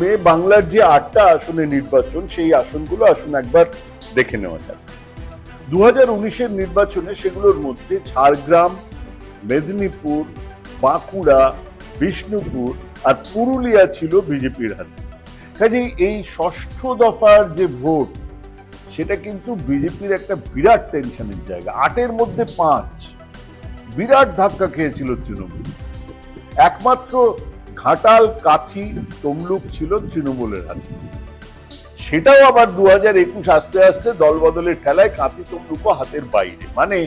মে বাংলার যে আটটা আসনে নির্বাচন, সেই আসনগুলো আসুন একবার দেখে নেওয়া যাক। দু হাজার উনিশের নির্বাচনে সেগুলোর মধ্যে ঝাড়গ্রাম, মেদিনীপুর, বাঁকুড়া, বিষ্ণুপুর আর পুরুলিয়া ছিল বিজেপির হাতে। কাজেই এই ষষ্ঠ দফার যে ভোট, সেটা কিন্তু বিজেপির একটা বিরাট টেনশনের জায়গা। আটের মধ্যে পাঁচ, বিরাট ধাক্কা খেয়েছিল তৃণমূল। একমাত্র ঘাটাল, কাথি, তমলুক ছিল তৃণমূলের হাতে। সেটাও আবার দু হাজার একুশ আস্তে আস্তে দল বদলের খেলায় কাঁথি, তমলুকও হাতের বাইরে। মানে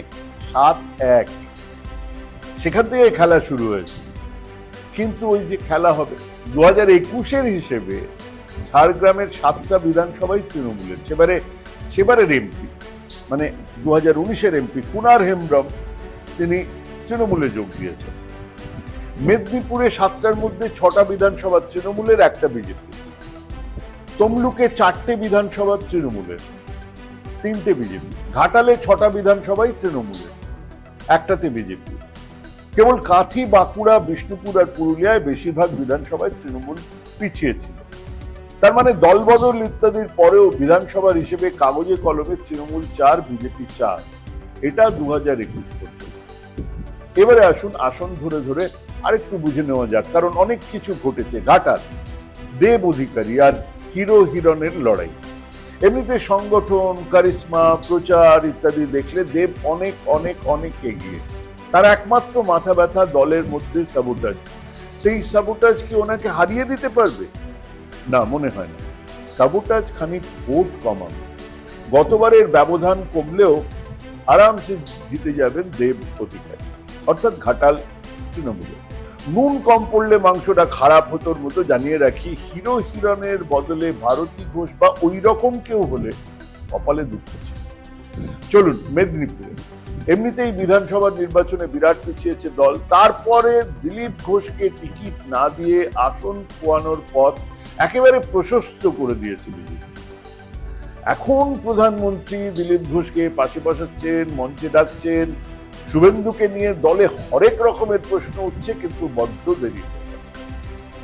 সাত এক। সেখান থেকে খেলা শুরু হয়েছে। কিন্তু ওই যে খেলা হবে, দু হাজার একুশের হিসেবে ঝাড়গ্রামের সাতটা বিধানসভাই তৃণমূলের। সেবারে, সেবারের এমপি মানে দু হাজার উনিশের এমপি কুনার হেমব্রম, তিনি তৃণমূলে যোগ দিয়েছেন। মেদিনীপুরে সাতটার মধ্যে ছটা বিধানসভা, তৃণমূলের একটা বিজেপি। তমলুকে চারটে বিধানসভা, তৃণমূলের। তিনটে বিজেপি। ঘাটালে ছটা বিধানসভাই তৃণমূলের। একটাতে বিজেপি। কেবল কাঁথি, বাঁকুড়া, বিষ্ণুপুর আর পুরুলিয়ায় বেশিরভাগ বিধানসভায় তৃণমূল পিছিয়ে ছিল। তার মানে দলবদল ইত্যাদির পরেও বিধানসভার হিসেবে কাগজে কলমে তৃণমূল চার, বিজেপি চার। এটা দু হাজার একুশ পর্যন্ত। এবারে আসুন আসন ধরে ধরে আরেকটু বুঝে নেওয়া যাক, কারণ অনেক কিছু ঘটেছে ঘাটাল, দেব অধিকারী আর হিরো হিরনের লড়াই। এমনিতে সংগঠন, কারিশ্মা, প্রচার ইত্যাদি দেখলে দেব অনেক অনেক অনেক এগিয়ে। তার একমাত্র মাথা ব্যথা দলের মধ্যে সাবোটাজ সেই সাবোটাজ কি ওনাকে হারিয়ে দিতে পারবে? না, মনে হয় না। সাবোটাজ খানিক ভোট কমাবে গতবারের ব্যবধান কমলেও আরামসে জিতে যাবেন দেব অধিকারী, অর্থাৎ ঘাটাল তৃণমূলে নুন কম পড়লে মাংসটা খারাপ হতোর মতো জানিয়ে রাখি। হিরো হিরনের বদলে ভারতী ঘোষ বা ওই রকম কেউ হলে কপালে দুঃখ ছিল। চলুন, মেদিনীপুরে। এমনিতেই বিধানসভা নির্বাচনে বিরাট পিছিয়েছে দল। তারপরে দিলীপ ঘোষকে টিকিট না দিয়ে আসন পোয়ানোর পথ একেবারে প্রশস্ত করে দিয়েছে বিজেপি। এখন প্রধানমন্ত্রী দিলীপ ঘোষকে পাশে বসাচ্ছেন, মঞ্চে ডাকছেন শুভেন্দুকে নিয়ে দলে হরেক রকমের প্রশ্ন উঠছে, কিন্তু বড্ড দেরি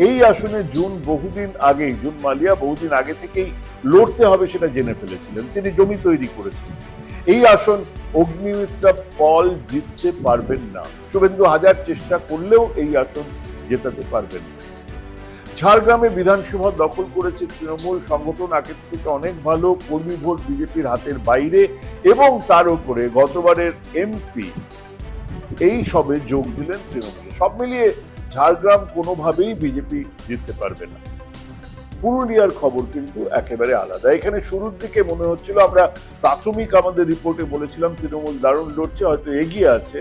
এই আসনে জুন বহুদিন আগেই, জুন মালিয়া বহুদিন আগে থেকেই লড়তে হবে সেটা জেনে ফেলেছিলেন। তিনি জমি তৈরি করেছিলেন। এই আসন অগ্নিমিত্রা পল জিততে পারবেন না। শুভেন্দু হাজার চেষ্টা করলেও এই আসন জেতাতে পারবেন না। ঝাড়গ্রামে বিধানসভা দখল করেছে তৃণমূল সংগঠন, আগের থেকে অনেক ভালো কর্মী ভোট বিজেপির হাতের বাইরে এবং তার উপরে গতবারের এমপি এই সবে যোগ দিলেন তৃণমূলে। সব মিলিয়ে ঝাড়গ্রাম কোনোভাবেই বিজেপি জিততে পারবে না। পুরুলিয়ার খবর কিন্তু একেবারে আলাদা। এখানে শুরুর দিকে মনে হচ্ছিল, আমরা প্রাথমিক আমাদের রিপোর্টে বলেছিলাম তৃণমূল দারুণ লড়ছে, হয়তো এগিয়ে আছে,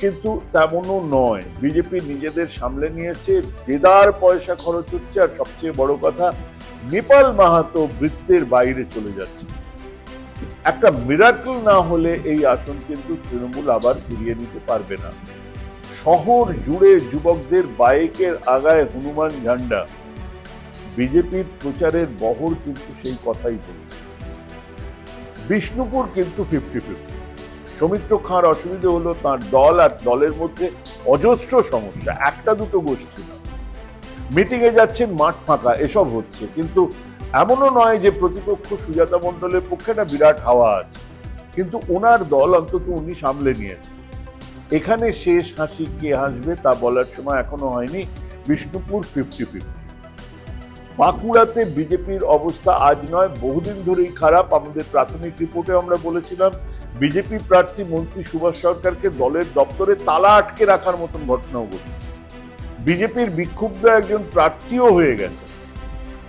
কিন্তু তেমনও নয়। বিজেপি নিজেদের সামলে নিয়েছে, দেদার পয়সা খরচ হচ্ছে, আর সবচেয়ে বড় কথা, নেপাল মাহাতো বৃত্তের বাইরে চলে যাচ্ছে। একটা মিরাকল না হলে এই আসন কিন্তু তৃণমূল আবার ফিরিয়ে নিতে পারবে না। শহর জুড়ে যুবকদের বাইকের আগায় হনুমান ঝান্ডা। বিজেপির প্রচারের বহর কিন্তু সেই কথাই বলছে। বিষ্ণুপুর কিন্তু ফিফটি ফিফটি সৌমিত্র খাঁর অসুবিধে হলো তার দল আর দলের মধ্যে অজস্র সমস্যা। একটা দুটো গোষ্ঠী না। মিটিং এ যাচ্ছেন মাঠ ফাঁকা, এসব হচ্ছে। কিন্তু এমনও নয় যে প্রতিপক্ষ সুজাতা মণ্ডলের পক্ষে একটা বিরাট হাওয়া আছে, কিন্তু ওনার দল অন্তত উনি সামলে নিয়েছে। এখানে শেষ হাসি কে হাসবে তা বলার সময় এখনও হয়নি বিষ্ণুপুর ফিফটি ফিফটি বাঁকুড়াতে বিজেপির অবস্থা আজ নয়, বহুদিন ধরেই খারাপ। আমাদের প্রাথমিক রিপোর্টে আমরা বলেছিলাম, বিজেপি প্রার্থী মন্ত্রী সুভাষ সরকারকে দলের দপ্তরে তালা আটকে রাখার মতন ঘটনাও ঘটছে। বিজেপির বিক্ষুব্ধ একজন প্রার্থীও হয়ে গেছে।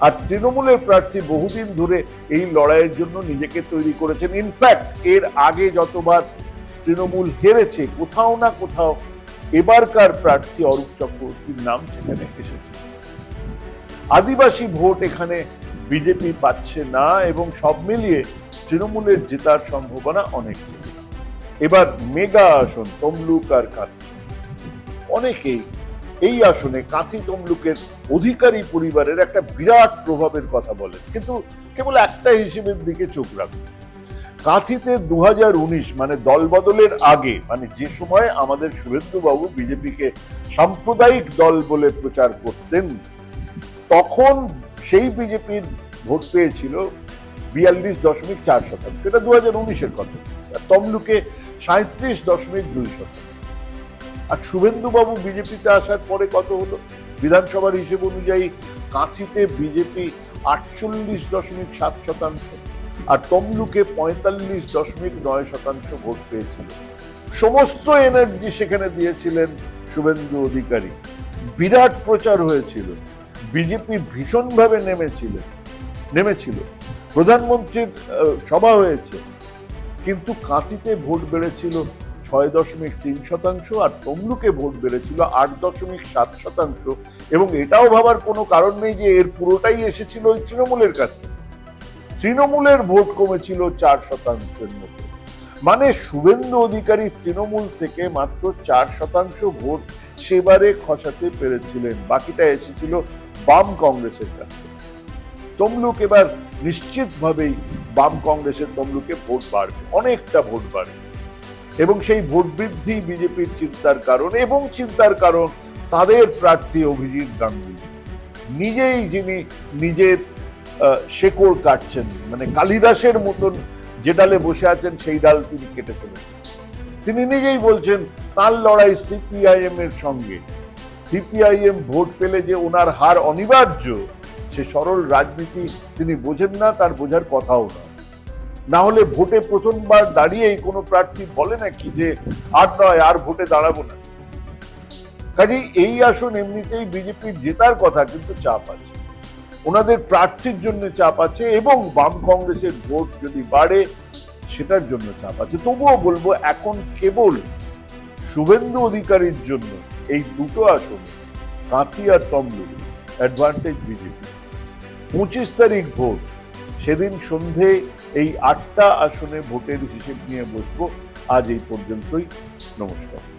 আর তৃণমূলের প্রার্থী বহুদিন ধরে এই লড়াইয়ের জন্য নিজেকে তৈরি করেছেন। ইনফ্যাক্ট এর আগে যতবার তৃণমূল হেরেছে, কোথাও না কোথাও এবারকার প্রার্থী অরূপ চক্রবর্তীর নাম সেখানে এসেছে। আদিবাসী ভোট এখানে বিজেপি পাচ্ছে না এবং সব মিলিয়ে তৃণমূলের জেতার সম্ভাবনা অনেক এবার মেগা আসন, তমলুক আর কাঁথি। অনেকেই এই আসনে কাঁথি তমলুকের অধিকারী পরিবারের একটা বিরাট প্রভাবের কথা বলেন। কিন্তু কেবল একটা হিসেবের দিকে চোখ রাখুন। কাঁথিতে দু হাজার উনিশ মানে দল বদলের আগে মানে যে সময় আমাদের শুভেন্দু বাবু বিজেপিকে সাম্প্রদায়িক দল বলে প্রচার করতেন, তখন সেই বিজেপির ভোট পেয়েছিল বিয়াল্লিশ দশমিক চার শতাংশ। এটা দু হাজার উনিশের কথা। তমলুকে সাঁত্রিশ দশমিক দুই শতাংশ। আর শুভেন্দুবাবু বিজেপিতে আসার পরে কত হলো? বিধানসভার হিসেব অনুযায়ী কাঁথিতে বিজেপি আটচল্লিশ দশমিক সাত শতাংশ আর তমলুকে পঁয়তাল্লিশ দশমিক নয় শতাংশ ভোট পেয়েছিল। সমস্ত এনার্জি সেখানে দিয়েছিলেন শুভেন্দু অধিকারী। বিরাট প্রচার হয়েছিল। বিজেপি ভীষণভাবে নেমেছিলেন নেমেছিল। প্রধানমন্ত্রীর সভা হয়েছে। কিন্তু কাঁথিতে ভোট বেড়েছিল ছয় দশমিক তিন শতাংশ আর তমলুকে ভোট বেড়েছিল আট দশমিক সাত শতাংশ। এবং এটাও ভাবার কোনো কারণ নেই যে এর পুরোটাই এসেছিল ওই তৃণমূলের কাছ থেকে। তৃণমূলের ভোট কমেছিল চার শতাংশের মতো। মানে শুভেন্দু অধিকারী তৃণমূল থেকে মাত্র চার শতাংশ ভোট সেবারে খসাতে পেরেছিলেন। বাকিটা এসেছিল বাম কংগ্রেসের কাছ থেকে। তমলুক এবার নিশ্চিতভাবেই বাম কংগ্রেসের তমলুকে ভোট বাড়বে। অনেকটা ভোট বাড়বে। এবং সেই ভোট বৃদ্ধি বিজেপির চিন্তার কারণ এবং চিন্তার কারণ তাদের প্রার্থী অভিজিৎ গাঙ্গুলি। নিজেই যিনি নিজের শেকড় কাটছেন মানে কালিদাসের মতন যে ডালে বসে আছেন সেই ডাল তিনি কেটে ফেলেছেন। তিনি নিজেই বলছেন, তার লড়াই সিপিআইএম এর সঙ্গে। সিপিআইএম ভোট পেলে যে ওনার হার অনিবার্য, সে সরল রাজনীতি তিনি বোঝেন না, তার বোঝার কথাও না। না হলে ভোটে প্রথমবার দাঁড়িয়েই কোনো প্রার্থী বলে নাকি যে আর নয়, আর ভোটে দাঁড়াবো না। কাজেই এই আসন এমনিতেই বিজেপির জেতার কথা কিন্তু চাপ আছে। ওনাদের প্রার্থীর জন্য চাপ আছে এবং বাম কংগ্রেসের ভোট যদি বাড়ে, সেটার জন্য চাপ আছে। তবুও বলব, এখন কেবল শুভেন্দু অধিকারীর জন্য এই দুটো আসন, কাঁথি আর তমলুক অ্যাডভান্টেজ বিজেপি পঁচিশ তারিখ ভোট, সেদিন সন্ধে এই আটটা আসনে ভোটের হিসেব নিয়ে বসবো। আজ এই পর্যন্তই। নমস্কার।